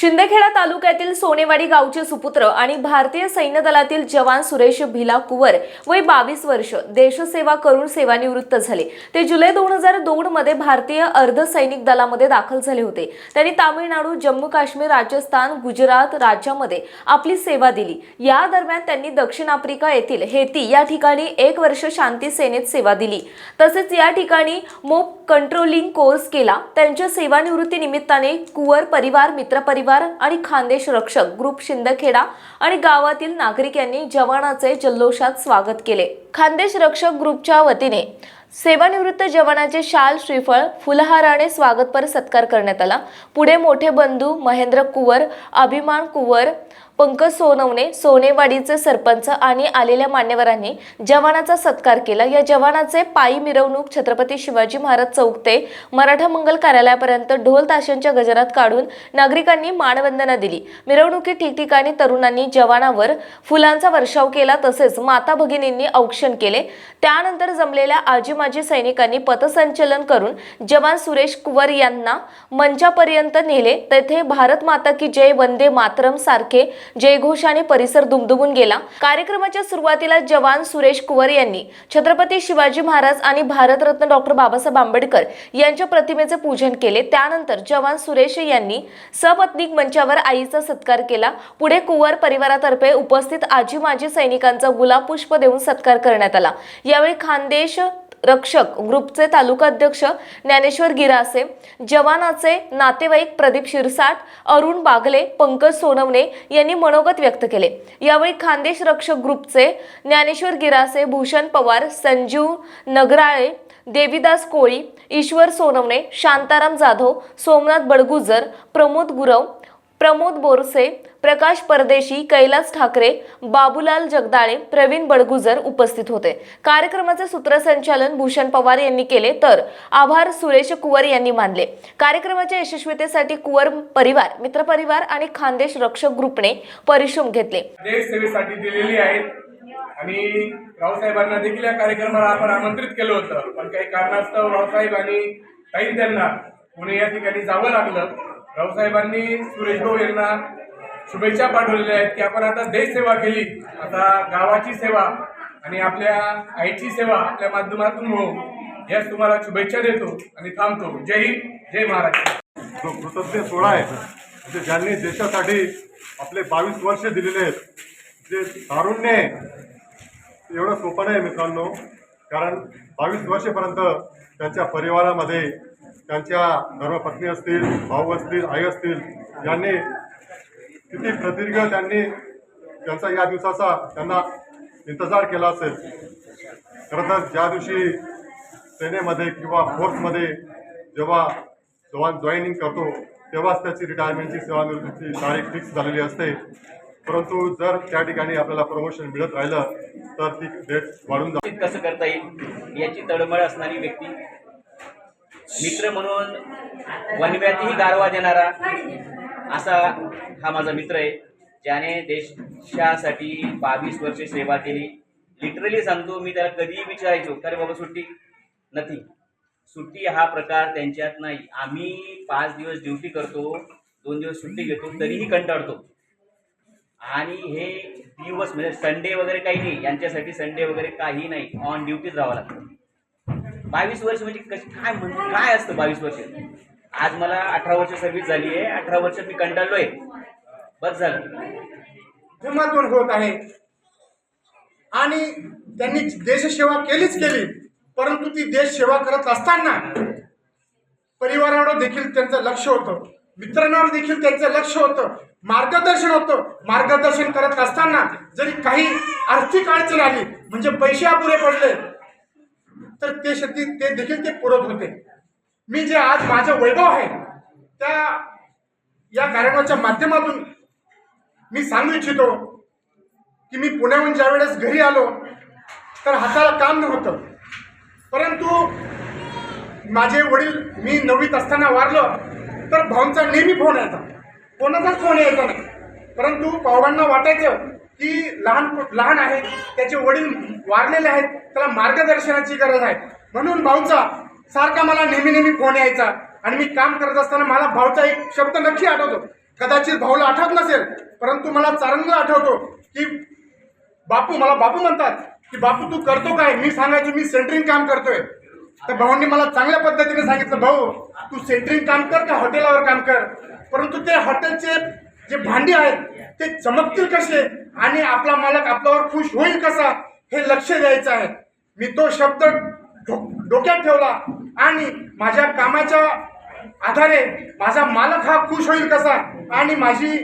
शिंदखेडा तालुक्यातील सोनेवाडी गावचे सुपुत्र आणि भारतीय सैन्य दलातील जवान सुरेश भिला कुवर वय बावीस वर्ष देशसेवा करून सेवानिवृत्त झाले. ते जुलै दोन हजार दोन मध्ये भारतीय अर्धसैनिक दलामध्ये दाखल झाले होते. त्यांनी तामिळनाडू जम्मू काश्मीर राजस्थान गुजरात राज्यामध्ये आपली सेवा दिली. या दरम्यान त्यांनी दक्षिण आफ्रिका येथील हेती या ठिकाणी एक वर्ष शांती सेनेत सेवा दिली. तसेच या ठिकाणी मोप कंट्रोलिंग कोर्स केला. त्यांच्या सेवानिवृत्ती निमित्ताने कुवर परिवार मित्र परिवार आणि खानदेश रक्षक ग्रुप शिंदखेडा आणि गावातील नागरिक यांनी जवानाचे जल्लोषात स्वागत केले. खानदेश रक्षक ग्रुपच्या वतीने सेवानिवृत्त जवानाचे शाल श्रीफळ फुलहाराने स्वागतपर सत्कार करण्यात आला. पुढे मोठे बंधू महेंद्र कुवर अभिमान कुवर पंकज सोनवणे सोनेवाडीचे सरपंच आणि आलेल्या मान्यवरांनी जवानाचा सत्कार केला. या जवानाचे पायी मिरवणूक छत्रपती शिवाजी महाराज चौक ते मराठा मंगल कार्यालयापर्यंत ढोल ताशांच्या गजरात काढून नागरिकांनी मानवंदना दिली. मिरवणुकीत ठिकठिकाणी तरुणांनी जवानावर फुलांचा वर्षाव केला तसेच माता भगिनींनी औक्षण केले. त्यानंतर जमलेल्या आजी माजी सैनिकांनी पथसंचलन करून जवान सुरेश कुवर यांना मंचापर्यंत नेले. तेथे भारत माता की जय वंदे मातरम सारखे जयघोषाने परिसर दुमदुमून गेला. कार्यक्रमाच्या सुरुवातीला जवान सुरेश कुवर यांनी छत्रपती शिवाजी महाराज आणि भारतरत्न डॉक्टर बाबासाहेब आंबेडकर यांच्या प्रतिमेचे पूजन केले. त्यानंतर जवान सुरेश यांनी सपत्नीक मंचावर आईचा सत्कार केला. पुढे कुवर परिवारातर्फे उपस्थित आजी माजी सैनिकांचा गुलाब पुष्प देऊन सत्कार करण्यात आला. यावेळी खानदेश रक्षक ग्रुपचे तालुका अध्यक्ष ज्ञानेश्वर गिरासे जवानाचे नातेवाईक प्रदीप शिरसाट अरुण बागले पंकज सोनवणे यांनी मनोगत व्यक्त केले. यावेळी खानदेश रक्षक ग्रुपचे ज्ञानेश्वर गिरासे भूषण पवार संजीव नगराळे देवीदास कोळी ईश्वर सोनवणे शांताराम जाधव सोमनाथ बडगुजर प्रमोद गुरव प्रमोद बोरसे प्रकाश परदेशी कैलास ठाकरे बाबूलाल जगदाळे प्रवीण बडगुजर उपस्थित होते. कार्यक्रमाचे सूत्रसंचालन भूषण पवार यांनी केले तर आभार सुरेश कुवर यांनी मानले. कार्यक्रमाच्या यशस्वीतेसाठी कुवर परिवार मित्रपरिवार आणि खानदेश रक्षक ग्रुपने परिश्रम घेतले. सेवेसाठी दिलेली आहेत आणि रावसाहेबांना देखील या कार्यक्रमाला आपण आमंत्रित केलं होतं. पण काही कारणास्तव रावसाहेब आणि ताई त्यांना पुणे या ठिकाणी जावं लागलं. रावसाहेबांनी सुरेश भाऊ यांना शुभेच्छा पाठवलेल्या आहेत की आपण आता देश सेवा केली. आता गावाची सेवा आणि आपल्या आईची सेवा आपल्या माध्यमातून हो यास तुम्हाला शुभेच्छा देतो आणि थांबतो जय हिंद जय महाराष्ट्र. जो कृतज्ञ सोहळा आहे म्हणजे ज्यांनी देशासाठी आपले बावीस वर्ष दिलेले आहेत जे तारुण्य आहे एवढं सोपं नाही मित्रांनो. कारण बावीस वर्षेपर्यंत त्यांच्या परिवारामध्ये त्यांच्या धर्मपत्नी असतील भाऊ असतील आई असतील यांनी किती प्रदीर्घ त्यांनी त्यांचा या दिवसाचा त्यांना इंतजार केला असेल. खरं तर ज्या दिवशी सेनेमध्ये किंवा फोर्समध्ये जेव्हा जवान जॉईनिंग करतो तेव्हाच त्याची रिटायरमेंटची सेवानिवृत्तीची तारीख फिक्स झालेली असते. परंतु जर त्या ठिकाणी आपल्याला प्रमोशन मिळत राहिलं तर ती डेट वाढून जाते कसं करता येईल? याची तळमळ असणारी व्यक्ती मित्र म्हणून वनव्यातही गारवा देणारा असा हा माझा मित्र आहे ज्याने देशासाठी बावीस वर्षे सेवा केली. लिटरली सांगतो मी त्याला कधीही विचारायचो अरे बाबा सुट्टी नथी. सुट्टी हा प्रकार त्यांच्यात नाही. आम्ही पाच दिवस ड्युटी करतो दोन दिवस सुट्टी घेतो तरीही कंटाळतो. आणि हे दिवस म्हणजे संडे वगैरे काही नाही यांच्यासाठी संडे वगैरे काही नाही. ऑन ड्युटीच राहावं लागतं. बावीस वर्ष म्हणजे कशी काय म्हणजे काय असतं बावीस वर्ष? आज मला अठरा वर्ष सर्व्हिस झाली आहे. अठरा वर्ष मी कंटाळलोय. बस झालं. माध्यमातून होत आहे. आणि त्यांनी देशसेवा केलीच केली. परंतु ती देशसेवा करत असताना परिवारावर देखील त्यांचं लक्ष होतं. मित्रांवर देखील त्यांचं लक्ष होतं. मार्गदर्शन होतं. मार्गदर्शन करत असताना जरी काही आर्थिक अडचण आली म्हणजे पैसे अपुरे पडले तर ते शक्ती ते देखील ते पुरत होते. मी जे आज माझं वैभव आहे त्या या कार्यक्रमाच्या माध्यमातून मी सांगू इच्छितो की मी पुण्याहून ज्या वेळेस घरी आलो तर हाताला काम नव्हतं. परंतु माझे वडील मी नववीत असताना वारलं तर भाऊंचा नेहमी फोन यायचा. कोणाचाच फोन यायचा नाही. परंतु भावांना वाटायचं की लहान लहान आहे त्याचे वडील वारलेले आहेत त्याला मार्गदर्शनाची गरज आहे. म्हणून भाऊचा सारखा मला नेहमी नेहमी फोन यायचा आणि मी काम करत असताना मला भाऊचा एक शब्द नक्की आठवतो. कदाचित भाऊला आठवत नसेल परंतु मला चारंग आठवतो की बापू मला बापू म्हणतात की बापू तू करतो काय? मी सांगायचो मी सेंटरिंग काम करतोय. तर भाऊंनी मला चांगल्या पद्धतीने सांगितलं भाऊ तू सेंटरिंग काम कर का हॉटेलावर काम कर? परंतु ते हॉटेलचे जे भांडी आहेत ते चमकतील कसे? आणि आपला मालक आपल्यावर खुश होईल कसा? हे लक्ष द्यायचं आहे. मी तो शब्द डोक्यात ठेवला. आणि माझ्या कामाच्या आधारे माझा मालक हा खुश होईल कसा? आणि माझी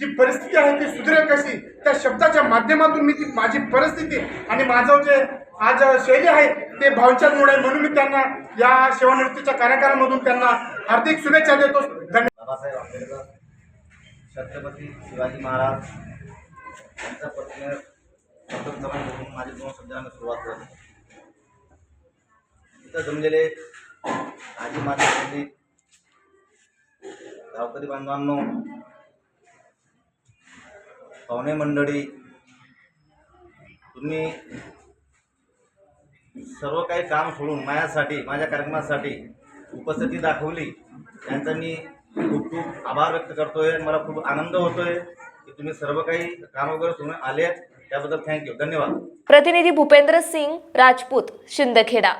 जी परिस्थिती आहे ती सुधरेल कशी? त्या शब्दाच्या माध्यमातून मी ती माझी परिस्थिती आणि माझं जे आज शैली आहे ते भावचांमुळे आहे. म्हणून मी त्यांना या सेवानिवृत्तीच्या कार्यक्रमामधून त्यांना हार्दिक शुभेच्छा देतो. धन्यवाद. छत्रपती शिवाजी महाराज यांचा पत्नी प्रथम समान करून माझे दोन शब्दांना सुरुवात करतो इथं जमलेले आजी माता म्हणजे पंडित गावकरी बांधवांनो पाहुणे मंडळी तुम्ही सर्व काही काम सोडून माझ्यासाठी माझ्या कार्यक्रमासाठी उपस्थिती दाखवली. त्यांचा मी खूप खूप आभार व्यक्त करतोय. मला खूप आनंद होतोय की तुम्ही सर्व काही काम वगैरे सोडून आले त्याबद्दल थँक्यू धन्यवाद. प्रतिनिधी भूपेंद्र सिंग राजपूत शिंदखेडा.